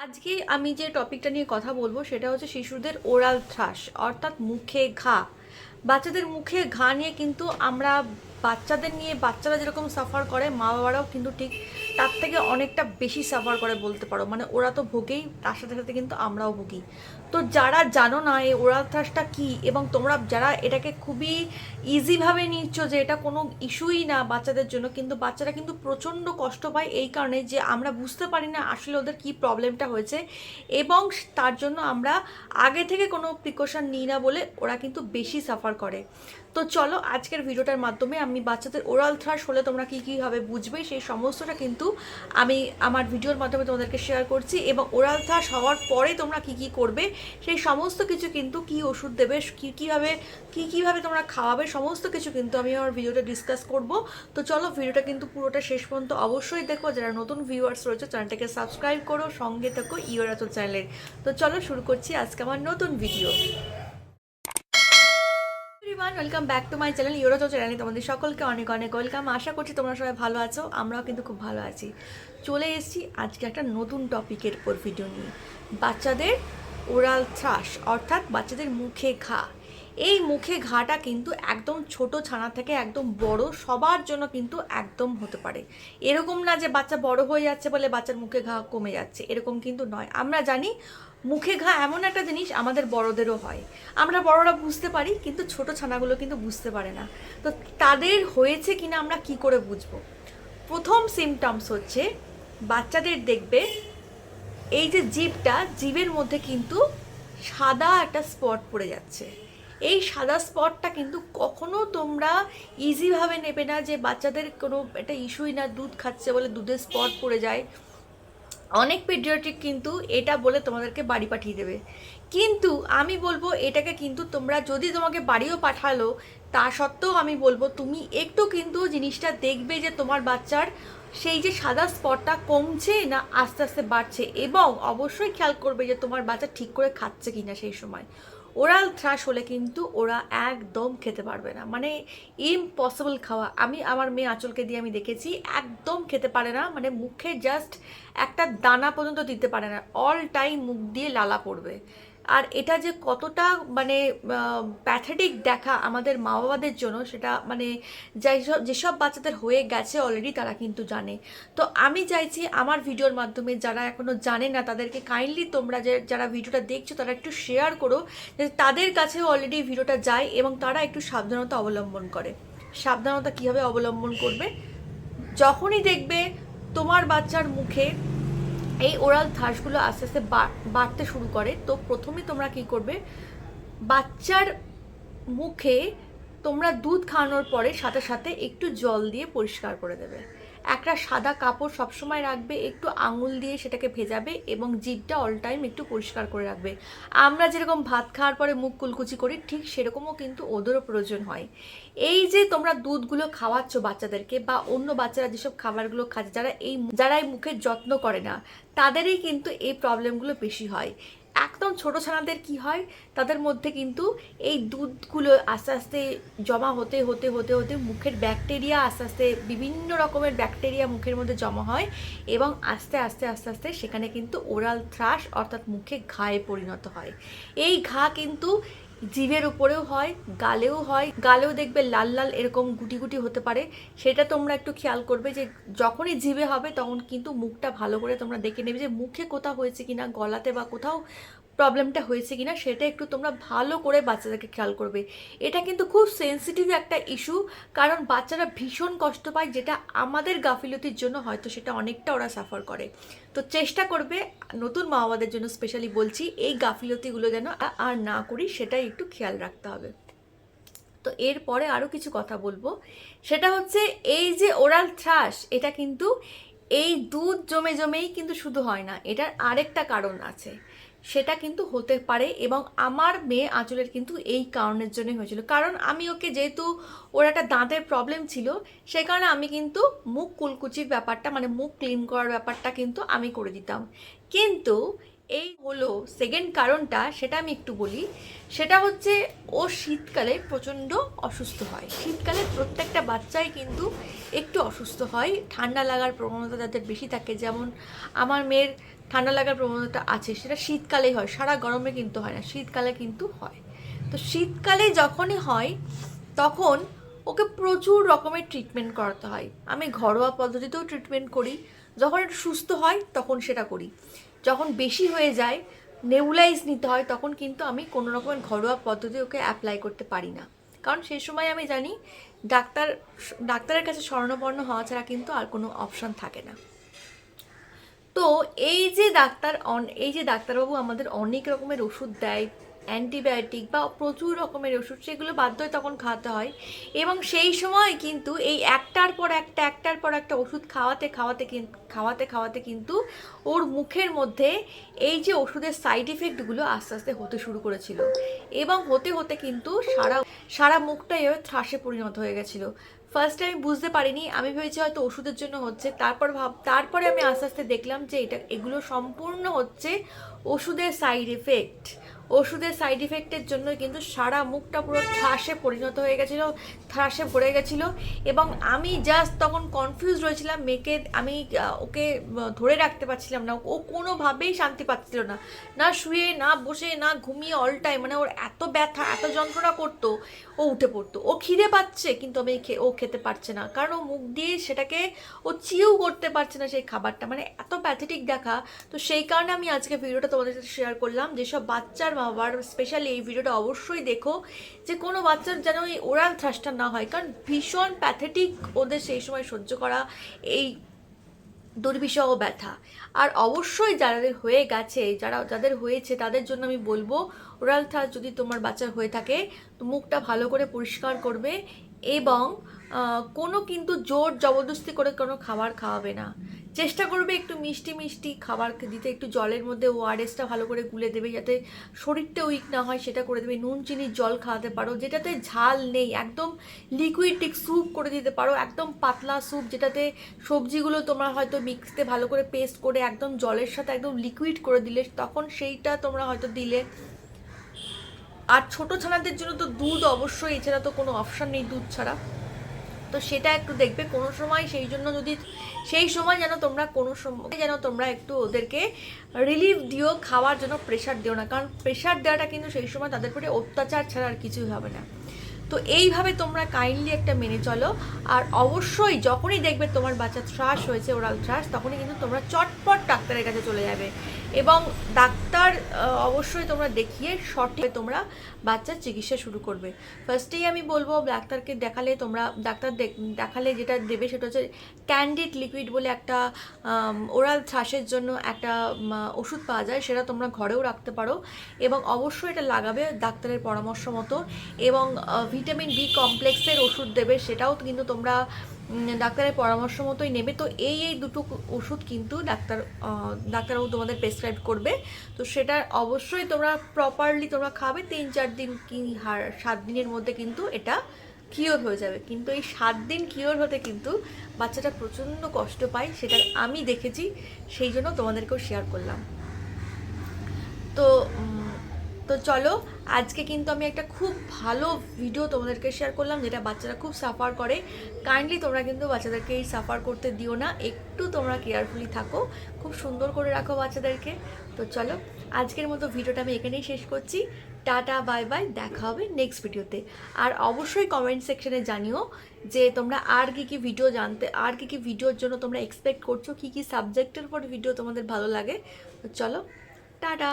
আজকে আমি যে টপিকটা নিয়ে কথা বলব, সেটা হচ্ছে শিশুদের ওরাল থ্রাশ অর্থাৎ মুখে ঘা। বাচ্চাদের মুখে ঘা নিয়ে কিন্তু আমরা বাচ্চাদের নিয়ে বাচ্চারা যেরকম সাফার করে, মা বাবারাও কিন্তু ঠিক তার থেকে অনেকটা বেশি সাফার করে বলতে পারো। মানে ওরা তো ভোগেই, তার সাথে সাথে কিন্তু আমরাও ভুগি। তো যারা জানো না এই ওরাল থ্রাশটা কী এবং তোমরা যারা এটাকে খুবই ইজিভাবে নিচ্ছ যে এটা কোনো ইস্যুই না বাচ্চাদের জন্য, কিন্তু বাচ্চারা কিন্তু প্রচণ্ড কষ্ট পায় এই কারণে যে আমরা বুঝতে পারি না আসলে ওদের কী প্রবলেমটা হয়েছে এবং তার জন্য আমরা আগে থেকে কোনো প্রিকশন নিই না বলে ওরা কিন্তু বেশি সাফার করে। তো চলো আজকের ভিডিওটার মাধ্যমে আমি বাচ্চাদের ওরাল থ্রাশ হলে তোমরা কী কীভাবে বুঝবে সেই সমস্তটা কিন্তু আমি আমার ভিডিওর মাধ্যমে তোমাদেরকে শেয়ার করছি এবং ওরাল থ্রাশ হওয়ার পরে তোমরা কি কি করবে সেই সমস্ত কিছু কিন্তু কি ওষুধ দেবে, কী কীভাবে কী কীভাবে তোমরা খাওয়াবে সমস্ত কিছু কিন্তু আমি আমার ভিডিওটা ডিসকাস করব। তো চলো ভিডিওটা কিন্তু পুরোটা শেষ পর্যন্ত অবশ্যই দেখো, যারা নতুন ভিউয়ার্স রয়েছে চ্যানেলটাকে সাবস্ক্রাইব করো, সঙ্গে থাকো ইয়োরাতো চ্যানেলের। তো চলো শুরু করছি আজকে আমার নতুন video everyone welcome back to my channel ইউরোজো চ্যানেলে তোমাদের সকলকে অনেক অনেক ওয়েলকাম আশা করছি তোমরা সবাই ভালো আছো, আমরাও কিন্তু খুব ভালো আছি। চলে এসেছি আজকে একটা নতুন টপিকের উপর ভিডিও নিয়ে। বাচ্চাদের ওরাল থ্রাশ অর্থাৎ বাচ্চাদের মুখে ঘা। এই মুখে ঘাটা কিন্তু একদম ছোট ছানা থেকে একদম বড়, সবার জন্য কিন্তু একদম হতে পারে। এরকম না যে বাচ্চা বড় হয়ে যাচ্ছে বলে বাচ্চার মুখে ঘা কমে যাচ্ছে, এরকম কিন্তু নয়। আমরা জানি মুখে ঘা এমন একটা জিনিস আমাদের বড়দেরও হয়। আমরা বড়রা বুঝতে পারি, কিন্তু ছোট ছানাগুলো কিন্তু বুঝতে পারে না। তো তাদের হয়েছে কিনা আমরা কি করে বুঝব? প্রথম সিমটমস হচ্ছে, বাচ্চাদের দেখবে এই যে জিভটা, জিভের মধ্যে কিন্তু সাদা একটা স্পট পড়ে যাচ্ছে। এই সাদা স্পটটা কিন্তু কখনো তোমরা ইজিভাবে নেবে না যে বাচ্চাদের কোনো একটা ইস্যুই না, দুধ খাচ্ছে বলে দুধের স্পট পড়ে যায়। অনেক পেডিয়াট্রিক কিন্তু এটা বলে তোমাদেরকে বাড়ি পাঠিয়ে দেবে। কিন্তু আমি বলব এটাকে কিন্তু তোমরা যদি তোমাকে বাড়িও পাঠালো, তা সত্ত্বেও আমি বলব তুমি একটু কিন্তু জিনিসটা দেখবে যে তোমার বাচ্চার সেই যে সাদা স্পটটা কমছে না আস্তে আস্তে বাড়ছে। এবং অবশ্যই খেয়াল করবে যে তোমার বাচ্চা ঠিক করে খাচ্ছে কিনা সেই সময়। ওরাল থ্রাশ হলে কিন্তু ওরা একদম খেতে পারবে না। মানে ইম্পসিবল খাওয়া। আমি আমার মেয়ে আঁচলকে দিয়ে আমি দেখেছি, একদম খেতে পারে না। মানে মুখে জাস্ট একটা দানা পর্যন্ত দিতে পারে না। অল টাইম মুখ দিয়ে লালা পড়বে। আর এটা যে কতটা মানে প্যাথেটিক দেখা আমাদের মা বাবাদের জন্য, সেটা মানে যেসব যেসব বাচ্চাদের হয়ে গেছে অলরেডি তারা কিন্তু জানে। তো আমি চাইছি আমার ভিডিওর মাধ্যমে যারা এখনও জানে না, তাদেরকে কাইন্ডলি তোমরা যে, যারা ভিডিওটা দেখছ, তারা একটু শেয়ার করো যে তাদের কাছেও অলরেডি ভিডিওটা যায় এবং তারা একটু সাবধানতা অবলম্বন করে। সাবধানতা কীভাবে অবলম্বন করবে? যখনই দেখবে তোমার বাচ্চার মুখে এই ওরাল থাসগুলো আস্তে আস্তে বাড়তে শুরু করে। তো প্রথমে তোমরা কি করবে? বাচ্চার মুখে তোমরা দুধ খাওয়ানোর পরে সাথে সাথে একটু জল দিয়ে পরিষ্কার করে দেবে। একটা সাদা কাপড় সবসময় রাখবে, একটু আঙুল দিয়ে সেটাকে ভেজাবে এবং জিভটা অল টাইম একটু পরিষ্কার করে রাখবে। আমরা যেরকম ভাত খাওয়ার পরে মুখ কুলকুচি করি, ঠিক সেরকমও কিন্তু ওদেরও প্রয়োজন হয়। এই যে তোমরা দুধগুলো খাওয়াচ্ছ বাচ্চাদেরকে বা অন্য বাচ্চারা যেসব খাবারগুলো খাচ্ছে, যারা এই যারা এই মুখের যত্ন করে না, তাদেরই কিন্তু এই প্রবলেমগুলো বেশি হয়। একদম ছোট ছানাদের কি হয়? তাদের মধ্যে কিন্তু এই দুধগুলো আস্তে আস্তে জমা হতে হতে হতে হতে মুখের ব্যাকটেরিয়া আস্তে আস্তে বিভিন্ন রকমের ব্যাকটেরিয়া মুখের মধ্যে জমা হয় এবং আস্তে আস্তে আস্তে আস্তে সেখানে কিন্তু ওরাল থ্রাশ অর্থাৎ মুখে ঘায়ে পরিণত হয়। এই ঘা কিন্তু জিভের উপরেও হয়, গালেও হয়। গালেও দেখবে লাল লাল এরকম গুটি গুটি হতে পারে। সেটা তোমরা একটু খেয়াল করবে যে যখনই জিভে হবে তখন কিন্তু মুখটা ভালো করে তোমরা দেখে নেবে যে মুখে কোথাও হয়েছে কিনা, গলাতে বা কোথাও প্রবলেমটা হয়েছে কিনা সেটা একটু তোমরা ভালো করে বাচ্চাদেরকে খেয়াল করবে। এটা কিন্তু খুব সেন্সিটিভ একটা ইস্যু কারণ বাচ্চারা ভীষণ কষ্ট পায়, যেটা আমাদের গাফিলতির জন্য হয়তো সেটা অনেকটা ওরা সাফার করে। তো চেষ্টা করবে, নতুন মা বাবাদের জন্য স্পেশালি বলছি, এই গাফিলতিগুলো যেন আর না করি, সেটাই একটু খেয়াল রাখতে হবে। তো এরপরে আরও কিছু কথা বলব। সেটা হচ্ছে, এই যে ওরাল থ্রাশ এটা কিন্তু এই দুধ জমে জমেই কিন্তু শুধু হয় না, এটার আরেকটা কারণ আছে। সেটা কিন্তু হতে পারে এবং আমার মেয়ে আঁচলের কিন্তু এই কারণের জন্যই হয়েছিল। কারণ আমি ওকে যেহেতু ওর একটা দাঁতের প্রবলেম ছিল, সেই কারণে আমি কিন্তু মুখ কুলকুচির ব্যাপারটা মানে মুখ ক্লিন করার ব্যাপারটা কিন্তু আমি করে দিতাম। কিন্তু এই হলো সেকেন্ড কারণটা, সেটা আমি একটু বলি। সেটা হচ্ছে, ও শীতকালে প্রচণ্ড অসুস্থ হয়। শীতকালে প্রত্যেকটা বাচ্চাই কিন্তু একটু অসুস্থ হয়। ঠান্ডা লাগার প্রবণতা তাদের বেশি থাকে। যেমন আমার মেয়ের ঠান্ডা লাগার প্রবণতা আছে, সেটা শীতকালেই হয়। সারা গরমে কিন্তু হয় না, শীতকালে কিন্তু হয়। তো শীতকালে যখনই হয়, তখন ওকে প্রচুর রকমের ট্রিটমেন্ট করাতে হয়। আমি ঘরোয়া পদ্ধতিতেও ট্রিটমেন্ট করি। যখন একটু সুস্থ হয়, তখন সেটা করি। যখন বেশি হয়ে যায় নেউলাইজ নিতে হয়, তখন কিন্তু আমি কোনো রকমের ঘরোয়া পদ্ধতি ওকে অ্যাপ্লাই করতে পারি না। কারণ সেই সময় আমি জানি, ডাক্তার, ডাক্তারের কাছে স্বর্ণবর্ণ হওয়া ছাড়া কিন্তু আর কোনো অপশান থাকে না। তো এই যে ডাক্তার এই যে ডাক্তারবাবু আমাদের অনেক রকমের ওষুধ দেয় অ্যান্টিবায়োটিক বা প্রচুর রকমের ওষুধ, সেগুলো বাধ্য হয়ে তখন খাওয়াতে হয়। এবং সেই সময় কিন্তু এই একটার পর একটা, একটার পর একটা ওষুধ খাওয়াতে খাওয়াতে খাওয়াতে খাওয়াতে কিন্তু ওর মুখের মধ্যে এই যে ওষুধের সাইড ইফেক্টগুলো আস্তে আস্তে হতে শুরু করেছিল। এবং হতে হতে কিন্তু সারা সারা মুখটাই এভাবে থ্রাসে পরিণত হয়ে গেছিল। ফার্স্টে আমি বুঝতে পারিনি, আমি ভেবেছি হয়তো ওষুধের জন্য হচ্ছে। তারপর ভাব, তারপরে আমি আস্তে আস্তে দেখলাম যে এটা, এগুলো সম্পূর্ণ হচ্ছে ওষুধের সাইড এফেক্ট ওষুধের সাইড ইফেক্টের জন্য কিন্তু সারা মুখটা পুরো থ্রাসে পরিণত হয়ে গেছিল থ্রাসে ভরে গেছিল এবং আমি জাস্ট তখন কনফিউজ রয়েছিলাম, মেয়েকে আমি ওকে ধরে রাখতে পারছিলাম না, ও কোনোভাবেই শান্তি পাচ্ছিল না। না শুয়ে, না বসে, না ঘুমিয়ে অল টাইম মানে ওর এত ব্যথা, এত যন্ত্রণা করতো, ও উঠে পড়তো। ও খিদে পাচ্ছে, কিন্তু আমি ও খেতে পারছে না। কারণ ও মুখ দিয়ে সেটাকে ও চিউ করতে পারছে না সেই খাবারটা মানে এত প্যাথেটিক দেখা। তো সেই কারণে আমি আজকে ভিডিওটা তোমাদের সাথে শেয়ার করলাম, যেসব বাচ্চার মা বাবার স্পেশালি এই ভিডিওটা অবশ্যই দেখো যে কোনো বাচ্চার যেন এই ওরাল থ্রাসটা না হয়। কারণ ভীষণ প্যাথেটিক ওদের সেই সময় সহ্য করা এই দুর্বিষহ ব্যথা। আর অবশ্যই যাদের হয়ে গেছে, যারা যাদের হয়েছে, তাদের জন্য আমি বলব ওরাল থ্রাস যদি তোমার বাচ্চার হয়ে থাকে, মুখটা ভালো করে পরিষ্কার করবে এবং কোনো কিন্তু জোর জবরদস্তি করে কোনো খাবার খাওয়াবে না। চেষ্টা করবে একটু মিষ্টি মিষ্টি খাবার দিতে, একটু জলের মধ্যে ওআরএসটা ভালো করে গুলে দেবে যাতে শরীরটা উইক না হয়, সেটা করে দেবে। নুন চিনির জল খাওয়াতে পারো, যেটাতে ঝাল নেই, একদম লিকুইড স্যুপ করে দিতে পারো, একদম পাতলা স্যুপ যেটাতে সবজিগুলো তোমরা হয়তো মিক্সতে ভালো করে পেস্ট করে একদম জলের সাথে একদম লিকুইড করে দিলে, তখন সেইটা তোমরা হয়তো দিলে। আর ছোটো ছানাদের জন্য তো দুধ অবশ্যই, এছাড়া তো কোনো অপশান নেই দুধ ছাড়া। তো সেটা একটু দেখবে কোনো সময়, সেই জন্য যদি, সেই সময় যেন তোমরা কোনো সময় যেন তোমরা একটু ওদেরকে রিলিফ দিও, খাওয়ার জন্য প্রেশার দিও না। কারণ প্রেশার দেওয়াটা কিন্তু সেই সময় তাদের প্রতি অত্যাচার ছাড়া আর কিছুই হবে না। তো এইভাবে তোমরা কাইন্ডলি একটা মেনে চলো। আর অবশ্যই যখনই দেখবে তোমার বাচ্চা থ্রাস হয়েছে ওরাল থ্রাস তখনই কিন্তু তোমরা চটপট ডাক্তারের কাছে চলে যাবে। এবং ডাক্তার অবশ্যই তোমরা দেখিয়ে সঠিক তোমরা বাচ্চার চিকিৎসা শুরু করবে। ফার্স্টেই আমি বলব, ডাক্তারকে দেখালে তোমরা, ডাক্তার দেখ- দেখালে যেটা দেবে সেটা হচ্ছে ক্যান্ডিড লিকুইড বলে একটা ওরাল থ্রাসের জন্য একটা ওষুধ পাওয়া যায়, সেটা তোমরা ঘরেও রাখতে পারো এবং অবশ্যই এটা লাগাবে ডাক্তারের পরামর্শ মতো এবং ভিটামিন বি কমপ্লেক্সের ওষুধ দেবে, সেটাও কিন্তু তোমরা ডাক্তারের পরামর্শ মতোই নেবে। তো এই এই দুটো ওষুধ কিন্তু ডাক্তার ডাক্তারবাবু তোমাদের প্রেসক্রাইব করবে। তো সেটা অবশ্যই তোমরা প্রপারলি তোমরা খাবে। তিন, চার দিন কি হার, সাত দিনের মধ্যে কিন্তু এটা কিওর হয়ে যাবে। কিন্তু এই সাত দিন কিওর হতে কিন্তু বাচ্চাটা প্রচণ্ড কষ্ট পায়, সেটা আমি দেখেছি। সেই জন্য তোমাদেরকেও শেয়ার করলাম। তো তো চলো, আজকে কিন্তু আমি একটা খুব ভালো ভিডিও তোমাদেরকে শেয়ার করলাম, যেটা বাচ্চারা খুব সাফার করে। কাইন্ডলি তোমরা কিন্তু বাচ্চাদেরকে এই সাফার করতে দিও না, একটু তোমরা কেয়ারফুলি থাকো, খুব সুন্দর করে রাখো বাচ্চাদেরকে। তো চলো, আজকের মতো ভিডিওটা আমি এখানেই শেষ করছি। টাটা বাই বাই দেখা হবে নেক্সট ভিডিওতে আর অবশ্যই কমেন্ট সেকশনে জানিও যে তোমরা আর কী কী ভিডিও জানতে, আর কী কী ভিডিওর জন্য তোমরা এক্সপেক্ট করছ, কী কী সাবজেক্টের উপর ভিডিও তোমাদের ভালো লাগে। তো চলো, টাটা!